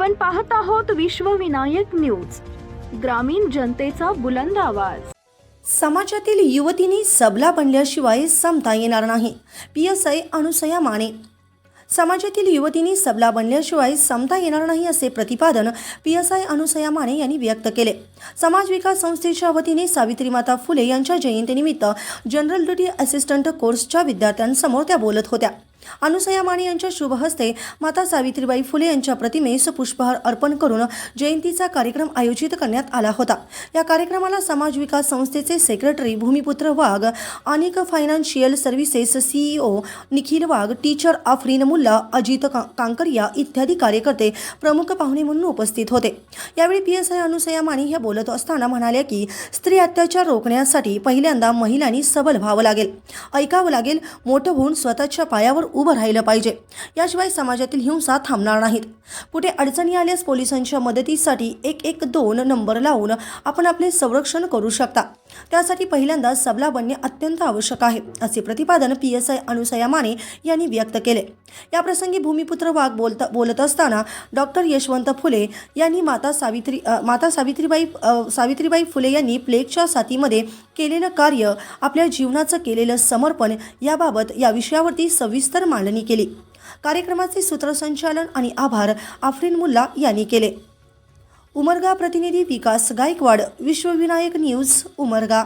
पाहत आहोत विश्वविनायक न्यूज ग्रामीण जनतेचा बुलंद आवाज. समाजातील युवतींनी सबला बनल्याशिवाय समता येणार नाही P S I Anusaya Mane. समाजातील युवतींनी सबला बनल्याशिवाय समता येणार नाही असे प्रतिपादन P S I Anusaya Mane यांनी व्यक्त केले. समाज विकास संस्थेच्या वतीने सावित्रीमाता फुले यांच्या जयंतीनिमित्त जनरल ड्युटी असिस्टंट कोर्सच्या विद्यार्थ्यांसमोर त्या बोलत होत्या. अनुसया माने यांच्या शुभहस्ते माता सावित्रीबाई फुले यांच्या प्रतिमेस पुष्पहार अर्पण करून जयंतीचा कार्यक्रम आयोजित करण्यात आला होता. या कार्यक्रमाला समाज विकास संस्थेचे सेक्रेटरी भूमिपुत्र वाघ अनेक financial services CEO Nikhil Wagh teacher Afreen Mulla Ajit का- कांकरिया इत्यादी कार्यकर्ते प्रमुख पाहुणे म्हणून उपस्थित होते. यावेळी P S I Anusaya Mane ह्या बोलत असताना म्हणाल्या की स्त्री अत्याचार रोखण्यासाठी पहिल्यांदा महिलांनी सबल व्हावं लागेल. ऐकावं लागेल मोठं होऊन स्वतःच्या पायावर उभं राहिलं पाहिजे. याशिवाय समाजातील हिंसा थांबणार नाहीत. कुठे अडचणी आल्यास पोलिसांच्या मदतीसाठी एक एक दोन नंबर लावून आपण आपले संरक्षण करू शकता. त्यासाठी पहिल्यांदा सबला बनणे अत्यंत आवश्यक आहे असे प्रतिपादन P S I Anusaya Mane यांनी व्यक्त केले. याप्रसंगी भूमिपुत्र वाघ बोलता बोलत असताना डॉक्टर यशवंत फुले यांनी माता सावित्री माता सावित्रीबाई सावित्रीबाई फुले यांनी प्लेगच्या साथीमध्ये केलेलं कार्य आपल्या जीवनाचं केलेलं समर्पण याबाबत या विषयावरती सविस्तर मांडणी केली. कार्यक्रमाचे सूत्रसंचालन आणि आभार आफरीन मुल्ला यांनी केले. उमरगा प्रतिनिधी विकास गायकवाड विश्वविनायक न्यूज उमरगा.